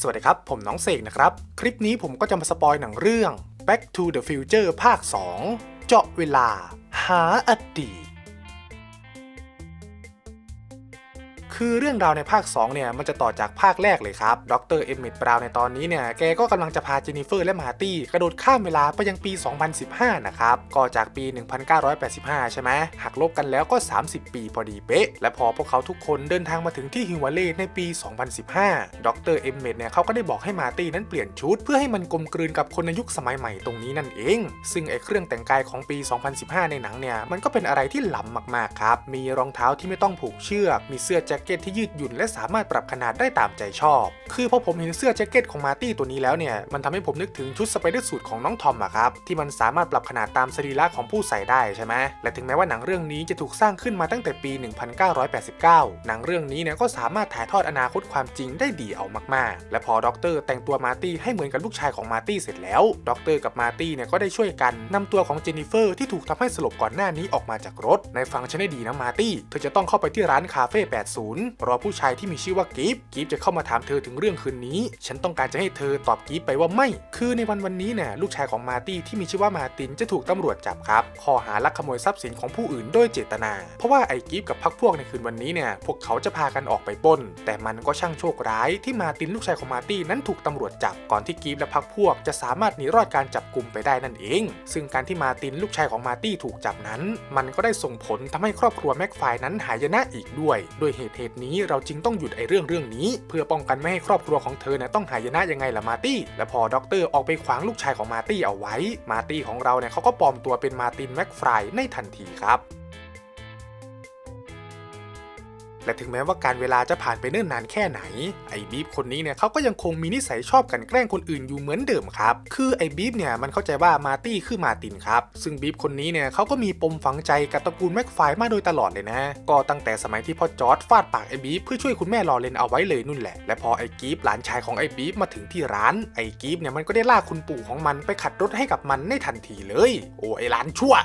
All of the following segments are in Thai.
สวัสดีครับ ผมน้องเสกนะครับ คลิปนี้ผมก็จะมาสปอยหนังเรื่อง Back to the Future ภาค 2 เจาะเวลา หาอดีต คือเรื่องราวในภาค2เนี่ยมันจะต่อจากภาคแรกเลยครับ ดรเอมมิดบราวน์ในตอนนี้เนี่ยแกก็กำลังจะพาเจนนิเฟอร์และมาร์ตี้กระโดดข้ามเวลาไปยังปี 2015 นะครับ ก็จากปี 1985 ใช่ไหมหักลบกันแล้วก็ 30 ปีพอดีเป๊ะ และพอพวกเขาทุกคนเดินทางมาถึงที่ฮิวาเล่ในปี 2015 ดรเอมมิดเนี่ยเขาก็ได้บอกให้มาร์ตี้นั้นเปลี่ยนชุด เพื่อให้มันกลมกลืนกับคนในยุคสมัยใหม่ตรงนี้นั่นเอง ซึ่งไอ้เครื่องแต่งกายของปี 2015 ในหนังเนี่ยมันก็เป็นอะไรที่ล้ำมากๆครับมีรองเท้าที่ไม่ต้องผูกเชือก มีเสื้อแจ็คเก็ตที่ยืดหยุ่นและสามารถปรับขนาดได้ตามใจชอบ คือพอผมเห็นเสื้อแจ็คเก็ตของมาร์ตี้ตัวนี้แล้วเนี่ย มันทำให้ผมนึกถึงชุดสไปเดอร์สูทของน้องทอมอะครับ ที่มันสามารถปรับขนาดตามสรีระของผู้ใส่ได้ใช่ไหมและถึงแม้ว่าหนังเรื่องนี้จะถูกสร้างขึ้นมาตั้งแต่ปี 1989 หนังเรื่องนี้เนี่ยก็สามารถถ่ายทอดอนาคตความจริงได้ดีเอามากๆ และพอด็อกเตอร์แต่งตัวมาร์ตี้ให้เหมือนกับลูกชายของมาร์ตี้เสร็จแล้วด็อกเตอร์กับมาร์ตี้เนี่ยก็ได้ช่วยกันนำตัวของเจนนิเฟอร์ที่ถูกทำให้สลบก่อนหน้านี้ออกมาจากรถในฟังฉันให้ดีนะมาร์ตี้เธอจะต้องเข้าไปที่ร้านคาเฟ่80รอผู้ชายที่มีชื่อว่ากิฟกิฟจะเข้ามาถามเธอถึงเรื่องคืนนี้ ฉันต้องการจะให้เธอตอบกิฟไปว่าไม่ คือในวันวันนี้เนี่ยลูกชายของมาตี้ที่มีชื่อว่ามาตินจะถูกตำรวจจับครับข้อหาลักขโมยทรัพย์สินของผู้อื่นโดยเจตนา เพราะว่าไอ้กิฟกับพักพวกในคืนวันนี้เนี่ยพวกเขาจะพากันออกไปปล้น แต่มันก็ช่างโชคร้ายที่มาตินลูกชายของมาตี้นั้นถูกตำรวจจับก่อนที่กิฟและพักพวก จะสามารถหนีรอดการจับกลุ่มไปได้นั่นเอง ซึ่งการที่มาตินลูกชายของมาตี้ถูกจับนั้น มันก็ได้ส่งผลทำให้ครอบครัวแม็กไฟนั้นหายนะอีกด้วยโดยเหตุเหตุนี้เราจึงต้องหยุดไอ้เรื่องเรื่องนี้ เพื่อป้องกันไม่ให้ครอบครัวของเธอเนี่ยต้องหายนะยังไงล่ะมาร์ตี้ และพอด็อกเตอร์ออกไปขวางลูกชายของมาร์ตี้เอาไว้ มาร์ตี้ของเราเนี่ยเขาก็ปลอมตัวเป็นมาร์ตินแม็กฟรายในทันทีครับ และถึงแม้ว่าการเวลาจะผ่านไปเนิ่นนานแค่ไหน ไอ้บีฟคนนี้เนี่ยเขาก็ยังคงมีนิสัยชอบกันแกล้งคนอื่นอยู่เหมือนเดิมครับ คือไอ้บีฟเนี่ยมันเข้าใจว่ามาร์ตี้คือมาตินครับ ซึ่งบีฟคนนี้เนี่ยเขาก็มีปมฝังใจกับตระกูลแม็กไฟมาโดยตลอดเลยนะ ก็ตั้งแต่สมัยที่พ่อจอร์ดฟาดปากไอ้บีฟเพื่อช่วยคุณแม่รอเลนเอาไว้เลยนู่นแหละ และพอไอ้กีฟหลานชายของไอ้บีฟมาถึงที่ร้าน ไอ้กีฟเนี่ยมันก็ได้ลากคุณปู่ของมันไปขัดรถให้กับมันในทันทีเลย โอ้ไอ้หลานชั่ว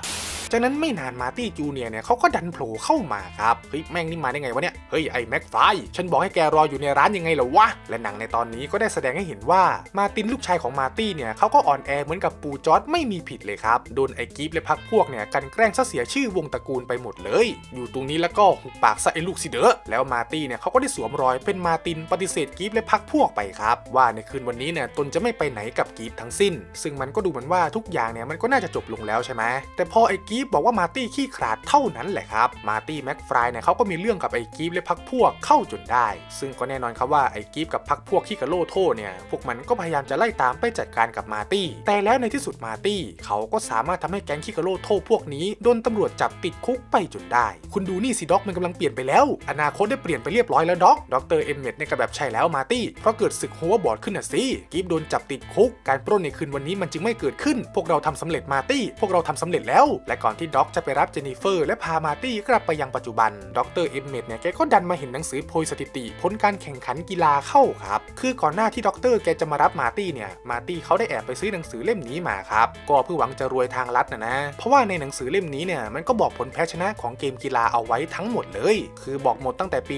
จากนั้นไม่นานมาตี้จูเนียร์เนี่ยเขาก็ดันโผล่เข้ามาครับเฮ้ยแม่งนี่มาได้ไงวะเนี่ยเฮ้ยไอ้แม็กไฟฉันบอกให้แกรออยู่ในร้านยังไงเหรอวะ และหนังในตอนนี้ก็ได้แสดงให้เห็นว่ามาตินลูกชายของมาตี้เนี่ยเขาก็อ่อนแอเหมือนกับปูจอร์ดไม่มีผิดเลยครับโดนไอ้กิฟและพักพวกเนี่ยกันแกล้งซะเสียชื่อวงตระกูลไปหมดเลย อยู่ตรงนี้แล้วก็หุบปากซะไอ้ลูกสิเด้อแล้วมาตี้เนี่ยเขาก็ได้สวมรอยเป็นมาตินปฏิเสธกิฟและพักพวกไปครับ ว่าในคืนวันนี้เนี่ยตนจะไม่ไปไหนกับกิฟทั้งสิ้น ซึ่งมันก็ดูเหมือนว่าทุกอย่างเนี่ยมันก็น่าจะจบลงแล้วใช่ไหมแต่พอไอ้กิฟบอกว่ามาตี้ขี้ขลาดเท่านั้นแหละครับมาตี้แม็กฟรายเนี่ยเขาก็มีเรื่องกับไอ้กฟและพักพวกเข้าจนได้ ซึ่งก็แน่นอนครับว่าไอ้กีฟกับพักพวกขี้กะโลโทเนี่ยพวกมันก็พยายามจะไล่ตามไปจัดการกับมาตี้ แต่แล้วในที่สุดมาตี้เขาก็สามารถทำให้แก๊งขี้กะโลโทพวกนี้โดนตำรวจจับติดคุกไปจนได้ คุณดูนี่สิด็อกมันกำลังเปลี่ยนไปแล้ว อนาคตได้เปลี่ยนไปเรียบร้อยแล้วด็อกดรเอ็มเมดในกระแบบใช่แล้วมาตี้ เพราะเกิดศึกหัวบอดขึ้นน่ะสิกีฟโดนจับติดคุก การปล้นในคืนวันนี้มันจึงไม่เกิดขึ้น พวกเราทำสำเร็จมาตี้ พวกเราทำสำเร็จแล้ว และก่อนที่ด็อกจะไปรับเจนนิเฟอร์ และพามาตี้กลับไปยังปัจจุบันดรเอ็มเมดเนี่ยแกก็ดันมาเห็นหนังสือโพยสถิติผลการแข่งขันกีฬาเข้าครับ คือก่อนหน้าที่ด็อกเตอร์แกจะมารับมาร์ตี้เนี่ย มาร์ตี้เขาได้แอบไปซื้อหนังสือเล่มนี้มาครับ ก็เพื่อหวังจะรวยทางลัดนะนะ เพราะว่าในหนังสือเล่มนี้เนี่ย มันก็บอกผลแพ้ชนะของเกมกีฬาเอาไว้ทั้งหมดเลย คือบอกหมดตั้งแต่ปี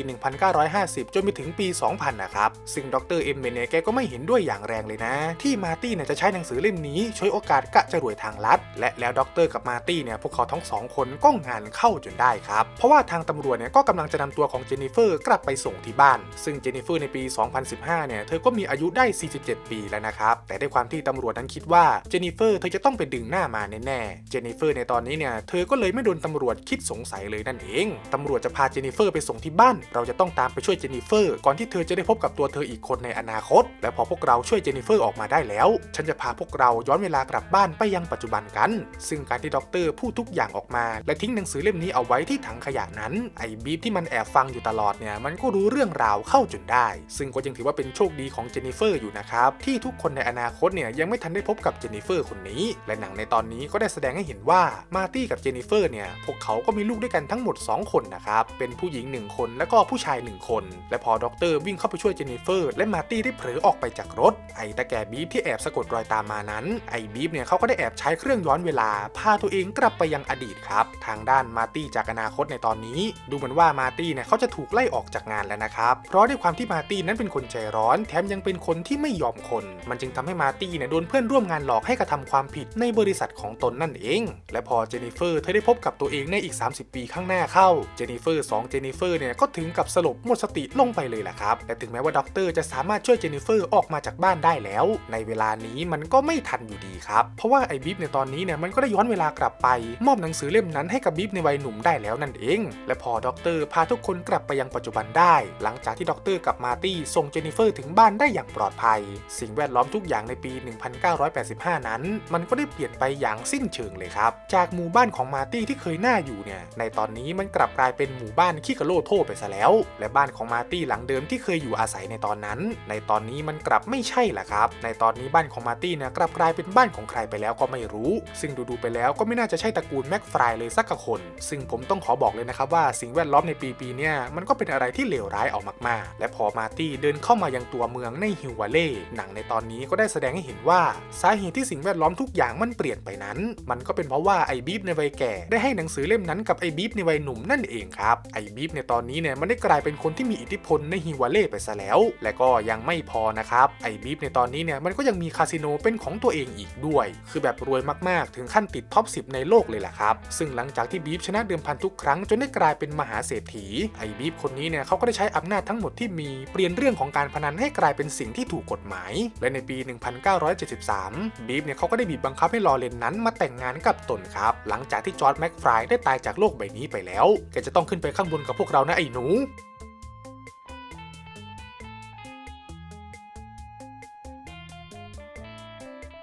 1950 จนไปถึงปี 2000 นะครับ ซึ่งดรเอ็มเมดเนี่ยแกก็ไม่เห็นด้วยอย่างแรงเลยนะ ที่มาร์ตี้เนี่ยจะใช้หนังสือเล่มนี้ช่วยโอกาสกะจะรวยทางลัด และแล้วด็อกเตอร์กับมาร์ตี้เนี่ยพวกเขาทั้งสองคนก็งานเข้าจนได้ครับ เพราะว่าทางตำรวจเนี่ยก็กำลังจะนำตัวัวของเจนนิเฟอร์กลับไปส่งที่บ้าน ซึ่งเจนนิเฟอร์ในปี 2015 เนี่ย เธอก็มีอายุได้ 47 ปีแล้วนะครับ แต่ด้วยความที่ตำรวจนั้นคิดว่าเจนนิเฟอร์เธอจะต้องไปดึงหน้ามาแน่ๆ เจนนิเฟอร์ในตอนนี้เนี่ย เธอก็เลยไม่โดนตำรวจคิดสงสัยเลยนั่นเอง ตำรวจจะพาเจนนิเฟอร์ไปส่งที่บ้าน เราจะต้องตามไปช่วยเจนนิเฟอร์ก่อนที่เธอจะได้พบกับตัวเธออีกคนในอนาคต และพอพวกเราช่วยเจนนิเฟอร์ออกมาได้แล้ว ฉันจะพาพวกเราย้อนเวลากลับบ้านไปยังปัจจุบันกัน ซึ่งการที่ด็อกเตอร์พูดทุกอย่างออกมา และทิ้งหนังสือเล่มนี้เอาไว้ที่ถังขยะนั้นไอ้บีฟที่มันแอบฟังอยู่ตลอดเนี่ยมันก็รู้เรื่องราวเข้าจนได้ ซึ่งก็ยังถือว่าเป็นโชคดีของเจนนิเฟอร์อยู่นะครับที่ทุกคนในอนาคตเนี่ยยังไม่ทันได้พบกับเจนนิเฟอร์คนนี้ และหนังในตอนนี้ก็ได้แสดงให้เห็นว่ามาร์ตี้กับเจนนิเฟอร์เนี่ยพวกเขาก็มีลูกด้วยกันทั้งหมด 2 คนนะครับเป็นผู้หญิง 1 คนแล้วก็ผู้ชาย 1 คน และพอด็อกเตอร์วิ่งเข้าไปช่วยเจนนิเฟอร์และมาร์ตี้ได้เผลอออกไปจากรถไอ้ตาแก่บีฟที่แอบสะกดรอยตามมานั้นไอ้บีฟเนี่ยเขาก็ได้แอบใช้เครื่องย้อนเวลาพาตัวเองกลับไปยังอดีตครับทางด้านมาร์ตี้จากอนาคตในตอนนี้ ดูเหมือนว่ามาร์ตี้เนี่ยเขาจะถูกไล่ออกจากงานแล้วนะครับ เพราะด้วยความที่มาตี้นั้นเป็นคนใจร้อน แถมยังเป็นคนที่ไม่ยอมคน มันจึงทำให้มาตี้เนี่ยโดนเพื่อนร่วมงานหลอกให้กระทำความผิดในบริษัทของตนนั่นเอง และพอเจนนิเฟอร์เธอได้พบกับตัวเองในอีก 30 ปีข้างหน้าเข้า เจนนิเฟอร์2เจนนิเฟอร์เนี่ยก็ถึงกับสลบหมดสติลงไปเลยแหละครับ และถึงแม้ว่าด็อกเตอร์จะสามารถช่วยเจนนิเฟอร์ออกมาจากบ้านได้แล้ว ในเวลานี้มันก็ไม่ทันอยู่ดีครับ เพราะว่าไอ้บิ๊บในตอนนี้เนี่ยมันก็ได้ย้อนเวลากลับไป มอบหนังสือเล่มนั้นให้กับบิ๊บในวัยหนุ่มได้แล้วนั่นเอง และพอด็อกเตอร์พาทุกคนกลับไปยังปัจจุบันได้ หลังจากที่ด็อกเตอร์กับมาตี้ส่งเจนนิเฟอร์ถึงบ้านได้อย่างปลอดภัย สิ่งแวดล้อมทุกอย่างในปี 1985 นั้น มันก็ได้เปลี่ยนไปอย่างสิ้นเชิงเลยครับ จากหมู่บ้านของมาตี้ที่เคยน่าอยู่เนี่ย ในตอนนี้มันกลับกลายเป็นหมู่บ้านขี้กระโลโท่ไปซะแล้ว และบ้านของมาตี้หลังเดิมที่เคยอยู่อาศัยในตอนนั้น ในตอนนี้มันกลับไม่ใช่ละครับ ในตอนนี้บ้านของมาตี้เนี่ยกลับกลายเป็นบ้านของใครไปแล้วก็ไม่รู้ ซึ่งดูๆไปแล้วก็ไม่น่าจะใช่ตระกูลแม็กฟรายเลยสักคน ซึ่งผมต้องขอบอกเลยนะครับว่าสิ่งแวดล้อมในปีปีเนี่ยมันก็เป็นอะไรที่เลวร้ายออกมากๆ และพอมาร์ตี้เดินเข้ามายังตัวเมืองในฮิววาเล่หนังในตอนนี้ก็ได้แสดงให้เห็นว่าสาเหตุที่สิ่งแวดล้อมทุกอย่างมันเปลี่ยนไปนั้น มันก็เป็นเพราะว่าไอ้บีฟในวัยแก่ได้ให้หนังสือเล่มนั้นกับไอ้บีฟในวัยหนุ่มนั่นเองครับไอ้บีฟในตอนนี้เนี่ยมันได้กลายเป็นคนที่มีอิทธิพลในฮิววาเล่ไปซะแล้ว และก็ยังไม่พอนะครับไอ้บีฟในตอนนี้เนี่ยมันก็ยังมีคาสิโนเป็นของตัวเองอีกด้วย คือแบบรวยมากๆ ถึงขั้นติดท็อป 10 ในโลกเลยแหละครับ ซึ่งหลังจากที่บีฟชนะเดิมพันทุกครั้งจนได้กลายเป็นมหาเศรษฐีไอ้บีฟคนนี้เนี่ยเขาก็ได้ใช้อำนาจทั้งหมดที่มีเปลี่ยนเรื่องของการพนันให้กลายเป็นสิ่งที่ถูกกฎหมาย และในปี 1973 บีฟเนี่ยเขาก็ได้บีบบังคับให้ลอเรนนั้นมาแต่งงานกับตนครับ หลังจากที่จอร์ดแม็กฟรายได้ตายจากโลกใบนี้ไปแล้ว แกจะต้องขึ้นไปข้างบนกับพวกเรานะไอ้หนู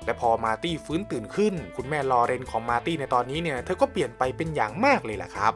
และพอมาร์ตี้ฟื้นตื่นขึ้น คุณแม่ลอเรนของมาร์ตี้ในตอนนี้เนี่ย เธอก็เปลี่ยนไปเป็นอย่างมากเลยแหละครับ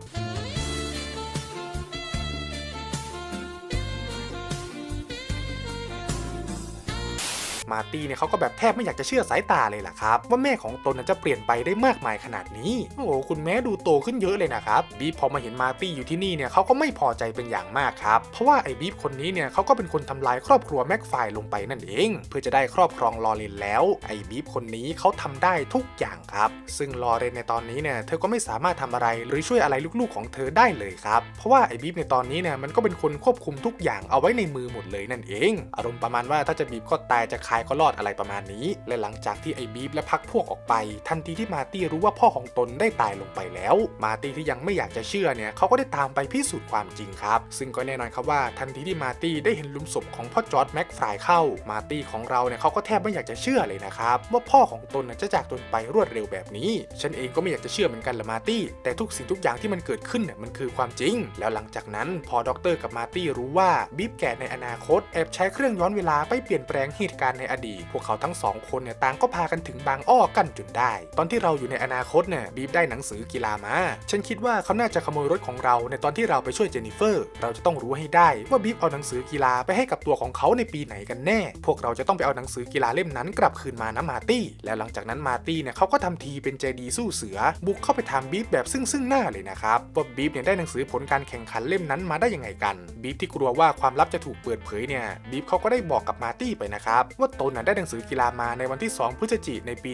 มาร์ตี้เนี่ยเขาก็แบบแทบไม่อยากจะเชื่อสายตาเลยล่ะครับ ว่าแม่ของตนน่ะจะเปลี่ยนไปได้มากมายขนาดนี้ โอ้โหคุณแม่ดูโตขึ้นเยอะเลยนะครับบีฟพอมาเห็นมาร์ตี้อยู่ที่นี่เนี่ยเขาก็ไม่พอใจเป็นอย่างมากครับ เพราะว่าไอ้บีฟคนนี้เนี่ยเขาก็เป็นคนทำลายครอบครัวแม็กไฟลงไปนั่นเอง เพื่อจะได้ครอบครองลอเรนแล้ว ไอ้บีฟคนนี้เขาทำได้ทุกอย่างครับ ซึ่งลอเรนในตอนนี้เนี่ยเธอก็ไม่สามารถทำอะไรหรือช่วยอะไรลูกๆของเธอได้เลยครับ เพราะว่าไอ้บีฟในตอนนี้เนี่ยมันก็เป็นคนควบคุมทุกอย่างเอาไว้ในมือหมดเลยนั่นเอง อารมณ์ประมาณว่าถ้าจะบีบก็ตายจะคายก็รอดอะไรประมาณนี้ และหลังจากที่ไอ้บีฟและพักพวกออกไป ทันทีที่มาตี้รู้ว่าพ่อของตนได้ตายลงไปแล้ว มาตี้ที่ยังไม่อยากจะเชื่อเนี่ยเขาก็ได้ตามไปพิสูจน์ความจริงครับ ซึ่งก็แน่นอนครับว่าทันทีที่มาตี้ได้เห็นลุมศพของพ่อจอร์ดแม็กฟรายเข้า มาตี้ของเราเนี่ยเขาก็แทบไม่อยากจะเชื่อเลยนะครับว่าพ่อของตนจะจากตนไปรวดเร็วแบบนี้ ฉันเองก็ไม่อยากจะเชื่อเหมือนกันละมาตี้ แต่ทุกสิ่งทุกอย่างที่มันเกิดขึ้นเนี่ยมันคือความจริง แล้วหลังจากนั้นพอด็อกเตอร์กับมาตี้รู้ว่าบีฟแก่ในอนาคตแอบใช้เครื่องย้อนเวลาไปเปลี่ยนแปลงเหตุการณ์ในอดีต พวกเขาทั้งสองคนเนี่ยต่างก็พากันถึงบางอ้อกันจนได้ ตอนที่เราอยู่ในอนาคตเนี่ยบีฟได้หนังสือกีฬามา ฉันคิดว่าเขาน่าจะขโมยรถของเราในตอนที่เราไปช่วยเจนนิเฟอร์ เราจะต้องรู้ให้ได้ว่าบีฟเอาหนังสือกีฬาไปให้กับตัวของเขาในปีไหนกันแน่ พวกเราจะต้องไปเอาหนังสือกีฬาเล่มนั้นกลับคืนมานะมาตี้ แล้วหลังจากนั้นมาตี้เนี่ยเขาก็ทำทีเป็นใจดีสู้เสือ บุกเข้าไปถามบีฟแบบซึ่งซึ่งหน้าเลยนะครับว่าบีฟเนี่ยได้หนังสือผลการแข่งขันเล่มนั้นมาได้ยังไงกันบีฟที่กลัวว่าความลับจะถูกเปิดเผยเนี่ยบีฟเขาก็ได้บอกกับมาตี้ไปนะครับว่าตนน่ะได้หนังสือกีฬามาในวันที่ 2 พฤศจิกายนในปี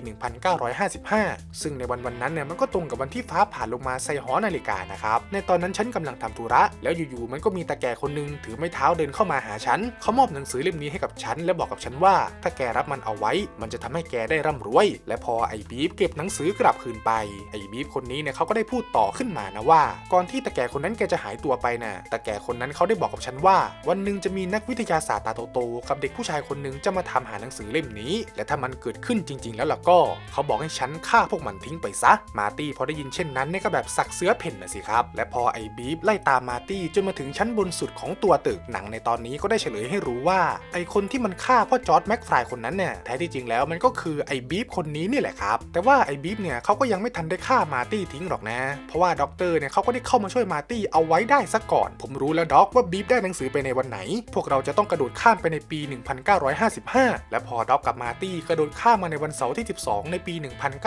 1955 ซึ่งในวันวันนั้นเนี่ยมันก็ตรงกับวันที่ฟ้าผ่าลงมาใส่หอนาฬิกานะครับ ในตอนนั้นฉันกำลังทำธุระ แล้วอยู่ๆมันก็มีตาแก่คนหนึงถือไม้เท้าเดินเข้ามาหาฉัน เขามอบหนังสือเล่มนี้ให้กับฉัน และบอกกับฉันว่า ถ้าแกรับมันเอาไว้ มันจะทำให้แกได้ร่ำรวย และพอไอ้บีฟเก็บหนังสือกลับคืนไป ไอ้บีฟคนนี้เนี่ยเขาก็ได้พูดต่อขึ้นมานะว่า ก่อนที่ตาแก่คนนั้นแกจะหายตัวไปน่ะตาแก่คนนั้นเขาได้บอกกับฉันว่า วันหนึ่งจะมีนักวิทยาศาสตร์ตาโตๆกับเด็กผู้ชายคนหนึ่งจะมาทำหาหนังสือเล่มนี้ และถ้ามันเกิดขึ้นจริง ๆ แล้วล่ะก็ เขาบอกให้ฉันฆ่าพวกมันทิ้งไปซะ มาร์ตี้พอได้ยินเช่นนั้นเนี่ยก็แบบสักเสื้อเพ่นนะสิครับ และพอไอ้บีฟไล่ตามมาร์ตี้จนมาถึงชั้นบนสุดของตัวตึกหนังในตอนนี้ก็ได้เฉลยให้รู้ว่า ไอ้คนที่มันฆ่าพ่อจอร์ดแม็กฟรายคนนั้นเนี่ยแท้ที่จริงแล้วมันก็คือไอ้บีฟคนนี้นี่แหละครับ แต่ว่าไอ้บีฟเนี่ยเขาก็ยังไม่ทันได้ฆ่ามาร์ตี้ทิ้งหรอกนะ เพราะว่าด็อกเตอร์เนี่ยเขาก็ได้เข้ามาช่วยมาร์ตี้เอาไว้ได้ซะก่อน ผมรู้แล้วด็อกว่าบีฟได้หนังสือไปในวันไหน พวกเราจะต้องกระโดดข้ามไปในปี 1955และพอด็อกกับมาร์ตี้กระโดดข้ามมาในวันเสาร์ที่ 12 ในปี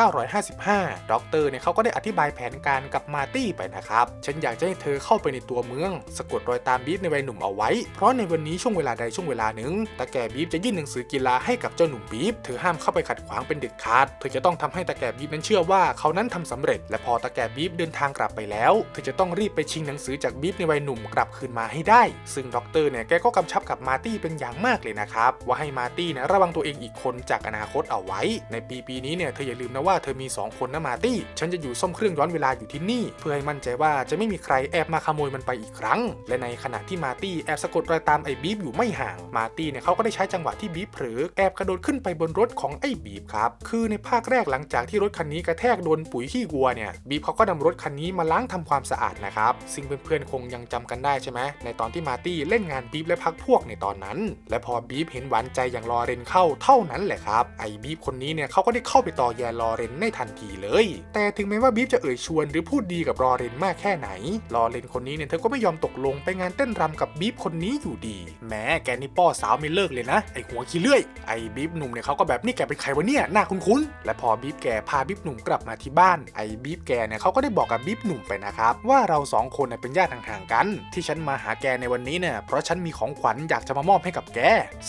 1955 ด็อกเตอร์เนี่ยเขาก็ได้อธิบายแผนการกับมาร์ตี้ไปนะครับ ฉันอยากจะให้เธอเข้าไปในตัวเมือง สะกดรอยตามบีฟในวัยหนุ่มเอาไว้ เพราะในวันนี้ช่วงเวลาใดช่วงเวลาหนึ่งตาแก่บีฟจะยื่นหนังสือกีฬาให้กับเจ้าหนุ่มบีฟเธอห้ามเข้าไปขัดขวางเป็นเด็ดขาด เธอจะต้องทำให้ตาแก่บีฟนั้นเชื่อว่าเขานั้นทำสำเร็จ และพอตาแก่บีฟเดินทางกลับไปแล้ว เธอจะต้องรีบไปชิงหนังสือจากบีฟในวัยหนุ่มกลับคืนมาให้ได้ ซึ่งด็อกเตอร์เนี่ยแกก็กำชับกับมาร์ตี้เป็นอย่างมากเลยนะครับว่าให้มาร์ตี้เนี่ยระวังตัวเองอีกคนจากอนาคตเอาไว้ ในปีปีนี้เนี่ยเธออย่าลืมนะว่าเธอมี 2 คนนะมาตี้ ฉันจะอยู่ซ่อมเครื่องย้อนเวลาอยู่ที่นี่ เพื่อให้มั่นใจว่าจะไม่มีใครแอบมาขโมยมันไปอีกครั้ง และในขณะที่มาตี้แอบสะกดรอยตามไอ้บีฟอยู่ไม่ห่าง มาตี้เนี่ยเขาก็ได้ใช้จังหวะที่บีฟเผลอแอบกระโดดขึ้นไปบนรถของไอ้บีฟครับ คือในภาคแรกหลังจากที่รถคันนี้กระแทกโดนปุ๋ยขี้วัวเนี่ยบีฟเขาก็นำรถคันนี้มาล้างทำความสะอาดนะครับซึ่งเพื่อนๆคงยังจำกันได้ใช่ไหมในตอนที่มาตี้เล่นงานบีฟและพักพวกในตอนนั้น และพอบีฟเห็นหวานใจอย่างลอเรนเข้าเท่านั้นแหละครับ ไอบีฟคนนี้เนี่ยเขาก็ได้เข้าไปต่อแยลอเรนในทันทีเลย แต่ถึงแม้ว่าบีฟจะเอ่ยชวนหรือพูดดีกับลอเรนมากแค่ไหน ลอเรนคนนี้เนี่ยเธอก็ไม่ยอมตกลงไปงานเต้นรำกับบีฟคนนี้อยู่ดีแหมแกนี่ป้อสาวไม่เลิกเลยนะ ไอหัวขี้เลื่อย ไอบีฟหนุ่มเนี่ยเขาก็แบบนี่แกเป็นใครวะเนี่ยหน้าคุ้นๆ และพอบีฟแกพาบีฟหนุ่มกลับมาที่บ้าน ไอบีฟแกเนี่ยเขาก็ได้บอกกับบีฟหนุ่มไปนะครับว่าเราสองคนเนี่ยเป็นญาติห่างๆกัน ที่ฉันมาหาแกในวันนี้เนี่ยเพราะฉันมีของขวัญอยากจะมามอบให้กับแก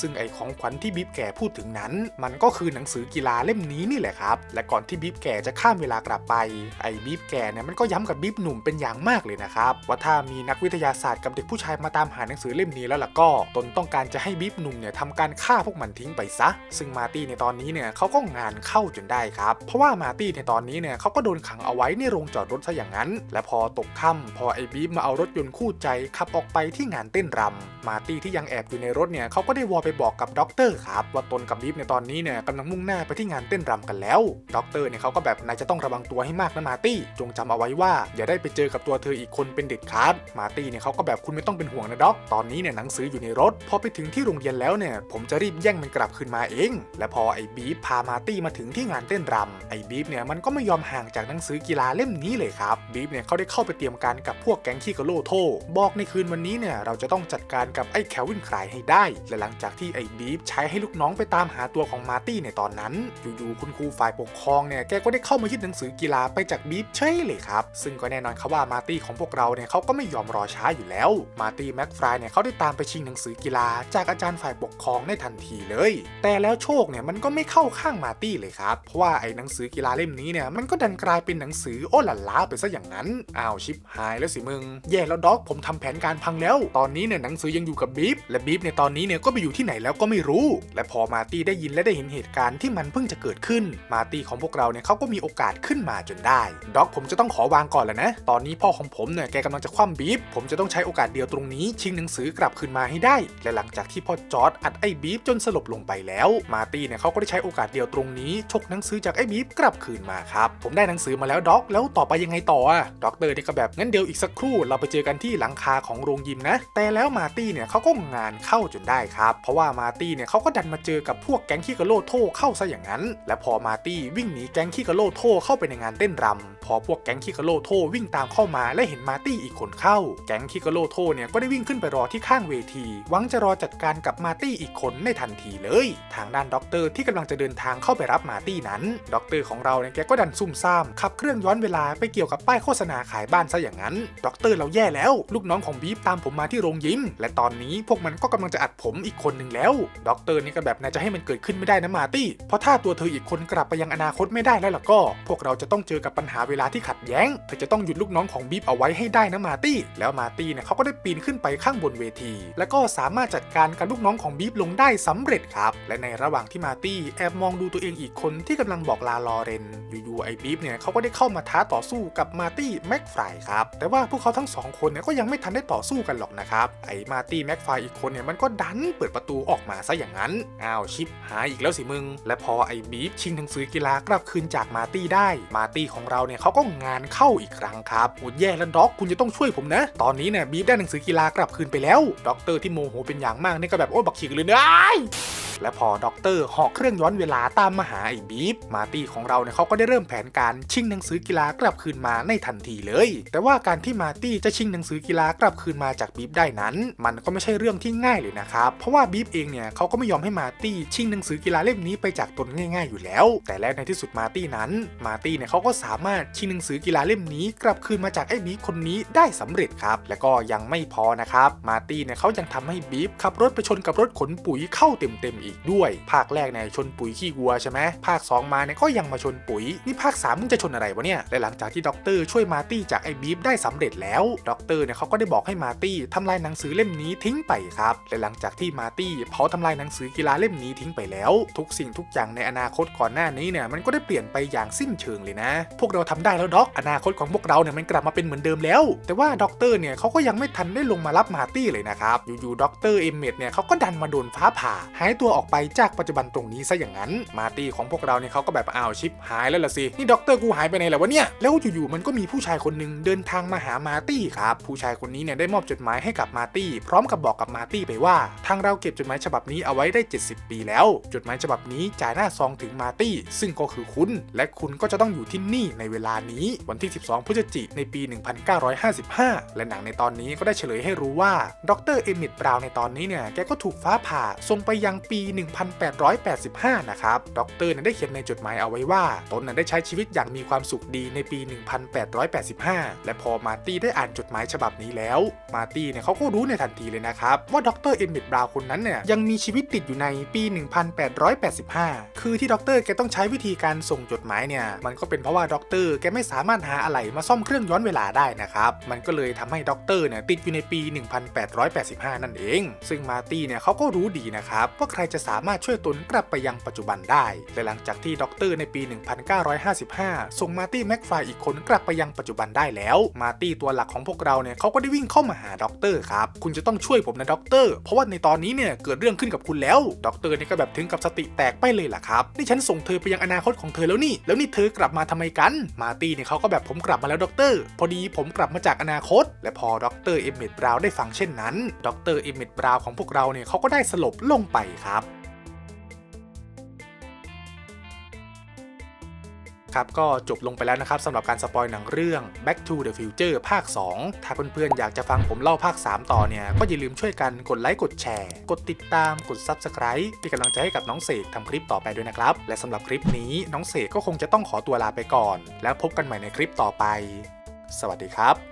ซึ่งไอของขวัญที่บีฟแกพูดถึงนั้น มันก็คือหนังสือกีฬาเล่มนี้นี่แหละครับ และก่อนที่บีฟแกจะข้ามเวลากลับไป ไอ้บีฟแกเนี่ยมันก็ย้ำกับบีฟหนุ่มเป็นอย่างมากเลยนะครับว่าถ้ามีนักวิทยาศาสตร์กับเด็กผู้ชายมาตามหาหนังสือเล่มนี้แล้วล่ะก็ ตนต้องการจะให้บีฟหนุ่มเนี่ยทำการฆ่าพวกมันทิ้งไปซะ ซึ่งมาตี้ในตอนนี้เนี่ยเขาก็งานเข้าจนได้ครับ เพราะว่ามาตี้ในตอนนี้เนี่ยเขาก็โดนขังเอาไว้ในโรงจอดรถซะอย่างนั้น และพอตกค่ำพอไอ้บีฟมาเอารถยนต์คู่ใจขับออกไปที่งานเต้นรำมาตี้ที่ยังแอบอยู่ในรถเนี่ยเขาก็ได้วอลไปบอกกับด็อกเตอร์ครับว่าตนกับบีฟในตอนนี้เนี่ยกำลังมุ่งหน้าไปที่งานเต้นรำกันแล้ว ด็อกเตอร์เนี่ยเขาก็แบบนายจะต้องระวังตัวให้มากนะมาตี้ จงจำเอาไว้ว่าอย่าได้ไปเจอกับตัวเธออีกคนเป็นเด็ดขาด มาตี้เนี่ยเขาก็แบบคุณไม่ต้องเป็นห่วงนะด็อก ตอนนี้เนี่ยหนังสืออยู่ในรถ พอไปถึงที่โรงเรียนแล้วเนี่ยผมจะรีบแย่งมันกลับคืนมาเอง และพอไอ้บีฟพามาตี้มาถึงที่งานเต้นรำไอ้บีฟเนี่ยมันก็ไม่ยอมห่างจากหนังสือกีฬาเล่มนี้เลยครับบีฟเนี่ยเขาได้เข้าไปเตรียมการกับพวกแก๊งขี้กระโลโทบอกในคืนวันนี้เนี่ยเราจะต้องจัดการกับไอ้แคลวินคลายให้ได้และหลังจากที่ไอ้บีฟใช้ให้ลูกน้องไปตามหาตัวของมาร์ตี้ในตอนนั้น อยู่ๆคุณครูฝ่ายปกครองเนี่ยแกก็ได้เข้ามายึดหนังสือกีฬาไปจากบีฟใช่เลยครับ ซึ่งก็แน่นอนครับว่ามาร์ตี้ของพวกเราเนี่ยเขาก็ไม่ยอมรอช้าอยู่แล้ว มาร์ตี้แม็กฟรายเนี่ยเขาได้ตามไปชิงหนังสือกีฬา จากอาจารย์ฝ่ายปกครองในทันทีเลย แต่แล้วโชคเนี่ยมันก็ไม่เข้าข้างมาร์ตี้เลยครับ เพราะว่าไอ้หนังสือกีฬาเล่มนี้เนี่ยมันก็ดันกลายเป็นหนังสือโอหลันล้าไปซะอย่างนั้น อ้าวชิปหายแล้วสิมึง แย่แล้วด็อกผมทำแผนการพังแล้ว ตอนนี้เนี่ยหนังสือยังอยู่กับบีฟและบีฟในตอนนี้เนี่ยก็ไปอยู่ที่ไหนแล้วก็ไม่รู้และพอมาตี้ได้ยินและได้เห็นเหตุการณ์ที่มันเพิ่งจะเกิดขึ้น มาตี้ของพวกเราเนี่ยเขาก็มีโอกาสขึ้นมาจนได้ ด็อกผมจะต้องขอวางก่อนแล้วนะ ตอนนี้พ่อของผมเนี่ยแกกำลังจะคว่ำบีฟผมจะต้องใช้โอกาสเดียวตรงนี้ ชิงหนังสือกลับคืนมาให้ได้ และหลังจากที่พ่อจอร์ดอัดไอ้บีฟจนสลบลงไปแล้ว มาตี้เนี่ยเขาก็ได้ใช้โอกาสเดียวตรงนี้ฉกหนังสือจากไอ้บีฟกลับคืนมาครับผมได้หนังสือมาแล้วด็อกแล้วต่อไปยังไงต่ออะด็อกเตอร์เนี่ยก็แบบงั้นเดี๋ยวอีกสักครู่เราไปเจอกันที่หลังคาของโรงยิมนะ แต่แล้วมาตี้เนี่ยเขาก็งานเข้าจนได้ครับ เพราะว่ามาตี้เนี่ยเขาก็ดันมาเจอกับพวกแก๊งขี้กะโลโทเข้าซะอย่างนั้น และพอมาตี้วิ่งหนีแก๊งขี้กะโลโทเข้าไปในงานเต้นรำพอพวกแก๊งขี้กะโลโทวิ่งตามเข้ามาและเห็นมาตี้อีกคนเข้า แก๊งขี้กะโลโทเนี่ยก็ได้วิ่งขึ้นไปรอที่ข้างเวที หวังจะรอจัดการกับมาตี้อีกคนในทันทีเลย ทางด้านด็อกเตอร์ที่กำลังจะเดินทางเข้าไปรับมาตี้นั้นด็อกเตอร์ของเราเนี่ยแกก็ดันซุ่มซ่ามขับเครื่องย้อนเวลาไปเกี่ยวกับป้ายโฆษณาขายบ้านซะอย่างนั้นด็อกเตอร์เราแย่แล้วลูกน้องของบีฟตามผมมาที่โรงยิมและตอนนี้พวกมันก็กำลังจะอัดผมอีกคนหนึ่งแล้วด็อกเตอร์นี่ก็แบบนายจะให้มันเกิดขึ้นไม่ได้นะมาตี้ เพราะถ้าตัวเธออีกคนกลับไปยังอนาคตไม่ได้แล้วล่ะก็ พวกเราจะต้องเจอกับปัญหาเวลาที่ขัดแย้ง เธอจะต้องหยุดลูกน้องของบีฟเอาไว้ให้ได้นะมาตี้ แล้วมาตี้เนี่ยเขาก็ได้ปีนขึ้นไปข้างบนเวที แล้วก็สามารถจัดการกับลูกน้องของบีฟลงได้สำเร็จครับ และในระหว่างที่มาตี้แอบมองดูตัวเองอีกคนที่กำลังบอกลาลอเรน อยู่ๆไอ้บีฟเนี่ยเขาก็ได้เข้ามาท้าต่อสู้กับมาตี้แม็กฟรายครับ แต่ว่าพวกเขาทั้งสองคนเนี่ยก็ยังไม่ทันได้ต่อสู้กันหรอกนะครับ ไอ้มาตี้แม็กฟรายอีกคนเนี่ยมันก็ดันเปิดประตูออกมาซะอย่างนั้นอ้าวชิปหายอีกแล้วสิมึง และพอไอ้บีฟชิงหนังสือกีฬากลับคืนจากมาร์ตี้ได้ มาร์ตี้ของเราเนี่ยเขาก็งานเข้าอีกครั้งครับโอ้แย่แล้วด็อกคุณจะต้องช่วยผมนะ ตอนนี้เนี่ยบีฟได้หนังสือกีฬากลับคืนไปแล้วด็อกเตอร์ที่โมโหเป็นอย่างมากนี่ก็แบบโอ้บักขีกเลยเนย และพอด็อกเตอร์หาะเครื่องย้อนเวลาตามมาหาไอ้บีฟมาตี้ของเราเนี่ยเขาก็ได้เริ่มแผนการชิงหนังสือกีฬากลับคืนมาในทันทีเลย แต่ว่าการที่มาตี้จะชิงหนังสือกีฬากลับคืนมาจากบีฟได้นั้น มันก็ไม่ใช่เรื่องที่ง่ายเลยนะครับเพราะว่าบีฟเองเนี่ยเขาก็ไม่ยอมให้มาตี้ชิงหนังสือกีฬาเล่มนี้ไปจากตนง่าย ๆ อยู่แล้ว แต่แล้วในที่สุดมาตี้นั้น มาตี้เนี่ยเขาก็สามารถชิงหนังสือกีฬาเล่มนี้ กลับคืนมาจากไอ้บีฟคนนี้ได้สำเร็จครับ และก็ยังไม่พอนะครับ มาตี้เนี่ยเขายังทำให้บีฟขับรถไปชนกับรถขนปุ๋ยเข้าเต็มๆอีกด้วย ภาคแรกเนี่ยชนปุ๋ยขี้วัวใช่ไหมภาค 2 มาเนี่ยก็ยังมาชนปุ๋ย นี่ภาค3มึงจะชนอะไรวะเนี่ยและหลังจากที่ด็อกเตอร์ช่วยมาตี้จากไอ้บีฟได้สำเร็จแล้วด็อกเตอร์เนี่ยเขาก็ได้บอกให้มาตี้ทำลายหนังสือเล่มนี้ทิ้งไปครับและหลังจากที่มาตี้เผาทำลายหนังสือกีฬาเล่มนี้ทิ้งไปแล้ว ทุกสิ่งทุกอย่างในอนาคตก่อนหน้านี้เนี่ยมันก็ได้เปลี่ยนไปอย่างสิ้นเชิงเลยนะ พวกเราทำได้แล้วด็อกอนาคตของพวกเราเนี่ยมันกลับมาเป็นเหมือนเดิมแล้ว แต่ว่าด็อกเตอร์เนี่ยเขาก็ยังไม่ทันได้ลงมารับมาตี้เลยนะครับอยู่ๆด็อกเตอร์เอมเมดเนี่ยเขาก็ดันมาโดนฟ้าผ่าหายตัวออกไปจากปัจจุบันตรงนี้ซะอย่างนั้น มาตี้ของพวกเราเนี่ยเขาก็แบบอ้าวชิปหายแล้วล่ะสิ นี่ด็อกเตอร์กูหายไปไหนแล้ววะเนี่ย แล้วอยู่ๆมันก็มีผู้ชายคนหนึ่งเดินทางมาหามาตี้ครับ ผู้ชายคนนี้เนี่ยได้มอบจดหมายให้กับมาตี้พร้อมกับบอกกับมาตี้ไปว่า ทางเราเก็บจดหมายฉบับนี้เอาไว้ได้ 70 ปีแล้ว จดหมายฉบับนี้จ่ายหน้าซองถึงมาตี้ซึ่งก็คือคุณ และคุณก็จะต้องอยู่ที่นี่ในเวลานี้ วันที่ 12 พฤศจิกายนในปี 1955 และหนังในตอนนี้ก็ได้เฉลยให้รู้ว่าดรเอมิดบราวน์ในตอนนี้เนี่ยแกก็ถูกฟ้าผ่าส่งไปยังปี1885 นะครับดรเนี่ยได้เขียนในจดหมายเอาไว้ว่า ตนน่ะได้ใช้ชีวิตอย่างมีความสุขดีในปี 1885 และพอมาตี้ได้อ่านจดหมายฉบับนี้แล้ว มาตี้เนี่ยเขาก็รู้ในทันทีเลยนะครับ ว่าดรเอมิดบราวน์คนนั้นเนี่ยยังมีชีวิตติดอยู่ในปี 1885 คือที่ดรแกต้องใช้วิธีการส่งจดหมายเนี่ยมันก็เป็นเพราะว่าดรแกไม่สามารถหาอะไรมาซ่อมเครื่องย้อนเวลาได้นะครับมันก็เลยทำให้ดรเนี่ยติดอยู่ในปี 1885 นั่นเอง ซึ่งมาตี้เนี่ยเขาก็รู้ดีนะครับว่าใครจะสามารถช่วยตุนกลับไปยังปัจจุบันได้ และหลังจากที่ด็อกเตอร์ในปี 1955 ส่งมาร์ตี้แม็กไฟอีกคนกลับไปยังปัจจุบันได้แล้ว มาร์ตี้ตัวหลักของพวกเราเนี่ยเขาก็ได้วิ่งเข้ามาหาด็อกเตอร์ครับ คุณจะต้องช่วยผมนะด็อกเตอร์ เพราะว่าในตอนนี้เนี่ยเกิดเรื่องขึ้นกับคุณแล้ว ด็อกเตอรเนี่ยก็แบบถึงกับสติแตกไปเลยล่ะครับ นี่ฉันส่งเธอไปยังอนาคตของเธอแล้วนี่ แล้วนี่เธอกลับมาทำไมกัน มาร์ตี้เนี่ยเขาก็แบบผมกลับมาแล้วด็อกเตอร์ พอดีผมกลับมาจากอนาคต และพอดรเอมเมดบราวน์ได้ฟังเช่นนั้นดรเอมเมดบราวน์ของพวกเราเนี่ยเขาก็ได้สลบลงไปครับ ครับก็จบลงไปแล้วนะครับสำหรับการสปอยหนังเรื่อง Back to the Future ภาค 2 ถ้าเพื่อนๆ อยากจะฟังผมเล่าภาค 3 ต่อเนี่ย ก็อย่าลืมช่วยกันกดไลค์กดแชร์ กดติดตามกด Subscribe เป็นกำลังใจให้กับน้องเสกทำคลิปต่อไปด้วยนะครับ และสำหรับคลิปนี้น้องเสกก็คงจะต้องขอตัวลาไปก่อน แล้วพบกันใหม่ในคลิปต่อไป สวัสดีครับ